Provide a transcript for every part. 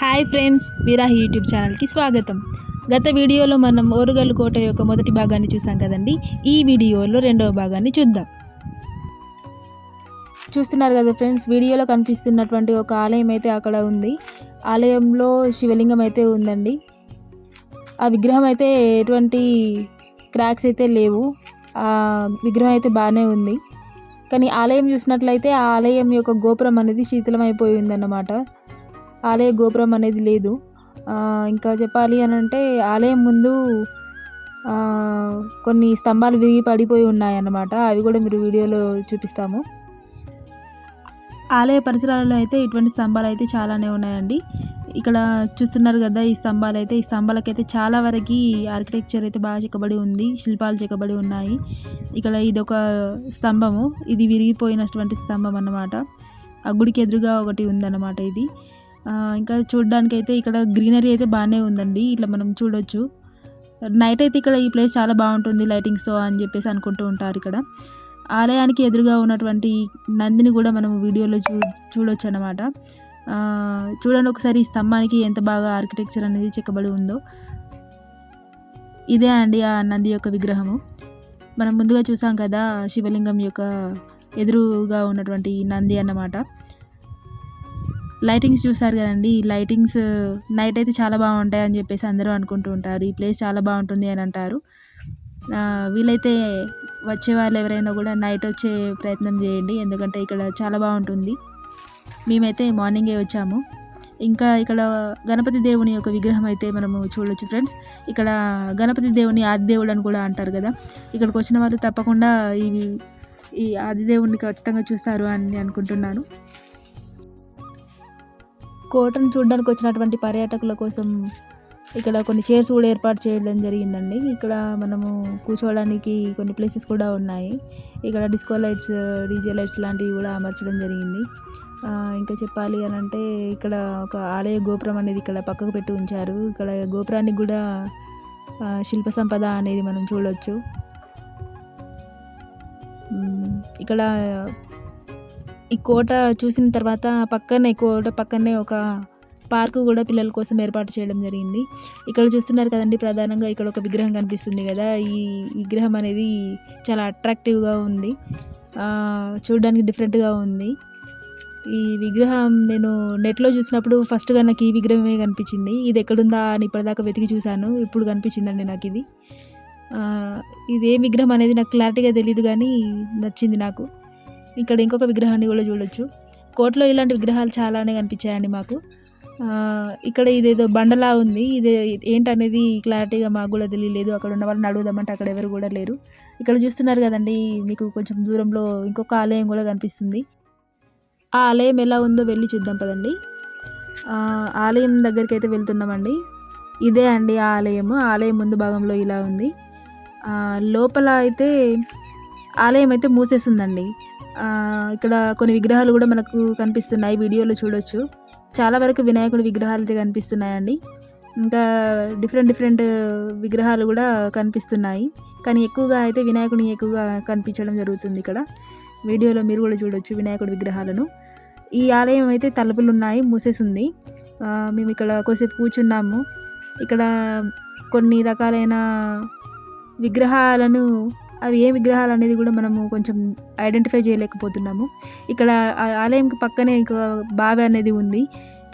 Hi friends విరాహి YouTube ఛానల్కి స్వాగతం. గత వీడియోలో మనం ఓరుగల్లు కోట యొక్క మొదటి భాగాన్ని చూసాం కదండి. ఈ వీడియోలో రెండవ భాగాన్ని చూద్దాం. చూస్తున్నారు కదా ఫ్రెండ్స్ వీడియోలో కనిపిస్తున్నటువంటి ఒక ఆలయం అయితే అక్కడ ఉంది. ఆలయంలో శివలింగం అయితే ఉందండి. ఆ విగ్రహం అయితే ఎటువంటి క్రాక్స్ అయితే లేవు. ఆ విగ్రహం అయితే బాగానే ఉంది. కానీ ఆలయం చూసినట్లయితే ఆ ఆలయం యొక్క గోపురం అనేది శీతలమైపోయి ఉందన్నమాట. ఆలయ గోపురం అనేది లేదు. ఇంకా చెప్పాలి అని అంటే ఆలయం ముందు కొన్ని స్తంభాలు విరిగి పడిపోయి ఉన్నాయన్నమాట. అవి కూడా మీరు వీడియోలో చూపిస్తాము. ఆలయ పరిసరాలలో అయితే ఇటువంటి స్తంభాలు అయితే చాలానే ఉన్నాయండి. ఇక్కడ చూస్తున్నారు కదా ఈ స్తంభాలు అయితే ఈ స్తంభాలకైతే చాలా వరకు ఆర్కిటెక్చర్ అయితే బాగా చెక్కబడి ఉంది శిల్పాలు చెక్కబడి ఉన్నాయి. ఇక్కడ ఇది ఒక స్తంభము ఇది విరిగిపోయినటువంటి స్తంభం అన్నమాట. ఆ గుడికి ఎదురుగా ఒకటి ఉందన్నమాట ఇది. ఇంకా చూడడానికి అయితే ఇక్కడ గ్రీనరీ అయితే బాగానే ఉందండి. ఇట్లా మనం చూడొచ్చు. నైట్ అయితే ఇక్కడ ఈ ప్లేస్ చాలా బాగుంటుంది లైటింగ్స్తో అని చెప్పేసి అనుకుంటూ ఉంటారు ఇక్కడ. ఆలయానికి ఎదురుగా ఉన్నటువంటి నందిని కూడా మనం వీడియోలో చూ చూడొచ్చు అనమాట చూడండి ఒకసారి ఈ స్తంభానికి ఎంత బాగా ఆర్కిటెక్చర్ అనేది చెక్కబడి ఉందో. ఇదే అండి ఆ నంది యొక్క విగ్రహము. మనం ముందుగా చూసాం కదా శివలింగం యొక్క ఎదురుగా ఉన్నటువంటి నంది అన్నమాట. లైటింగ్స్ చూసారు కదండి. ఈ లైటింగ్స్ నైట్ అయితే చాలా బాగుంటాయి అని చెప్పేసి అందరూ అనుకుంటూ ఉంటారు. ఈ ప్లేస్ చాలా బాగుంటుంది అని అంటారు. వీలైతే వచ్చే వాళ్ళు ఎవరైనా కూడా నైట్ వచ్చే ప్రయత్నం చేయండి. ఎందుకంటే ఇక్కడ చాలా బాగుంటుంది. మేమైతే మార్నింగే వచ్చాము. ఇంకా ఇక్కడ గణపతి దేవుని యొక్క విగ్రహం అయితే మనము చూడొచ్చు ఫ్రెండ్స్. ఇక్కడ గణపతి దేవుని ఆదిదేవుడు అని కూడా అంటారు కదా. ఇక్కడికి వచ్చిన వాళ్ళు తప్పకుండా ఈ ఈ ఆదిదేవుడిని ఖచ్చితంగా చూస్తారు అని అనుకుంటున్నాను. కోటను చూడడానికి వచ్చినటువంటి పర్యాటకుల కోసం ఇక్కడ కొన్ని చైర్స్ కూడా ఏర్పాటు చేయడం జరిగిందండి. ఇక్కడ మనము కూర్చోవడానికి కొన్ని ప్లేసెస్ కూడా ఉన్నాయి. ఇక్కడ డిస్కో లైట్స్ డీజే లైట్స్ లాంటివి కూడా అమర్చడం జరిగింది. ఇంకా చెప్పాలి అని అంటే ఇక్కడ ఒక ఆలయ గోపురం అనేది ఇక్కడ పక్కకు పెట్టి ఉంచారు. ఇక్కడ గోపురానికి కూడా శిల్ప సంపద అనేది మనం చూడవచ్చు ఇక్కడ ఈ కోట చూసిన తర్వాత పక్కనే కోట పక్కనే ఒక పార్క్ కూడా పిల్లల కోసం ఏర్పాటు చేయడం జరిగింది. ఇక్కడ చూస్తున్నారు కదండి ప్రధానంగా ఇక్కడ ఒక విగ్రహం కనిపిస్తుంది కదా. ఈ విగ్రహం అనేది చాలా అట్రాక్టివ్గా ఉంది. చూడడానికి డిఫరెంట్గా ఉంది. ఈ విగ్రహం నేను నెట్లో చూసినప్పుడు ఫస్ట్గా నాకు ఈ విగ్రహమే కనిపించింది. ఇది ఎక్కడుందా అని ఇప్పటిదాకా వెతికి చూశాను. ఇప్పుడు కనిపించిందండి నాకు ఇది. ఇది ఏ విగ్రహం అనేది నాకు క్లారిటీగా తెలియదు కానీ నచ్చింది నాకు. ఇక్కడ ఇంకొక విగ్రహాన్ని కూడా చూడొచ్చు. కోటలో ఇలాంటి విగ్రహాలు చాలానే కనిపించాయండి మాకు. ఇక్కడ ఇదేదో బండలా ఉంది. ఇది ఏంటనేది క్లారిటీగా మాకు కూడా తెలియలేదు. అక్కడ ఉన్న వాళ్ళని అడుగుదామంటే అక్కడ ఎవరు కూడా లేరు. ఇక్కడ చూస్తున్నారు కదండి మీకు కొంచెం దూరంలో ఇంకొక ఆలయం కూడా కనిపిస్తుంది. ఆ ఆలయం ఎలా ఉందో వెళ్ళి చూద్దాం పదండి. ఆలయం దగ్గరికి అయితే వెళ్తున్నామండి. ఇదే అండి ఆ ఆలయము. ఆలయం ముందు భాగంలో ఇలా ఉంది. లోపల అయితే ఆలయం అయితే మూసేసిందండి. ఇక్కడ కొన్ని విగ్రహాలు కూడా మనకు కనిపిస్తున్నాయి వీడియోలో చూడొచ్చు. చాలా వరకు వినాయకుడి విగ్రహాలు అయితే కనిపిస్తున్నాయండి. ఇంకా డిఫరెంట్ డిఫరెంట్ విగ్రహాలు కూడా కనిపిస్తున్నాయి. కానీ ఎక్కువగా అయితే వినాయకుడిని ఎక్కువగా కనిపించడం జరుగుతుంది ఇక్కడ. వీడియోలో మీరు కూడా చూడొచ్చు వినాయకుడి విగ్రహాలను. ఈ ఆలయం అయితే తలుపులు ఉన్నాయి మూసేసింది మేము ఇక్కడ కొద్దిసేపు కూర్చున్నాము. ఇక్కడ కొన్ని రకాలైన విగ్రహాలను అవి ఏ విగ్రహాలు అనేది కూడా మనము కొంచెం ఐడెంటిఫై చేయలేకపోతున్నాము. ఇక్కడ ఆ ఆలయంకి పక్కనే ఇంకొక బావి అనేది ఉంది.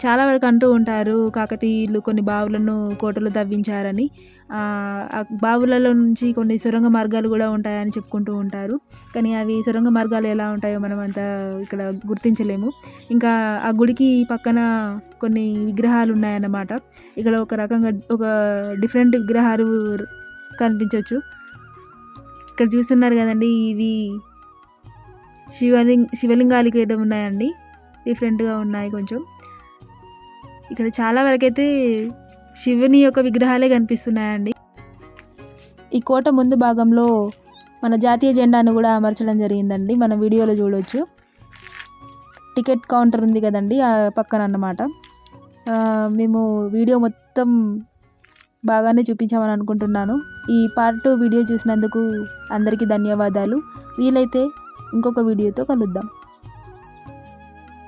చాలా వరకు అంటూ ఉంటారు కాకతీయులు కొన్ని బావులను కోటలు తవ్వించారని. ఆ బావులలో నుంచి కొన్ని సొరంగ మార్గాలు కూడా ఉంటాయని చెప్పుకుంటూ ఉంటారు. కానీ అవి సొరంగ మార్గాలు ఎలా ఉంటాయో మనం అంత ఇక్కడ గుర్తించలేము. ఇంకా ఆ గుడికి పక్కన కొన్ని విగ్రహాలు ఉన్నాయన్నమాట. ఇక్కడ ఒక రకంగా ఒక డిఫరెంట్ విగ్రహాలు కనిపించవచ్చు ఇక్కడ చూస్తున్నారు కదండి ఇవి శివలింగ శివలింగాలకి ఏదో ఉన్నాయండి. డిఫరెంట్గా ఉన్నాయి కొంచెం. ఇక్కడ చాలా వరకైతే శివుని యొక్క విగ్రహాలే కనిపిస్తున్నాయండి. ఈ కోట ముందు భాగంలో మన జాతీయ జెండాను కూడా అమర్చడం జరిగిందండి. మన వీడియోలో చూడవచ్చు టికెట్ కౌంటర్ ఉంది కదండి ఆ పక్కన అన్నమాట. మేము వీడియో మొత్తం బాగానే చూపించామని అనుకుంటున్నాను. ఈ పార్ట్ టూ వీడియో చూసినందుకు అందరికీ ధన్యవాదాలు. వీలైతే ఇంకొక వీడియోతో కలుద్దాం.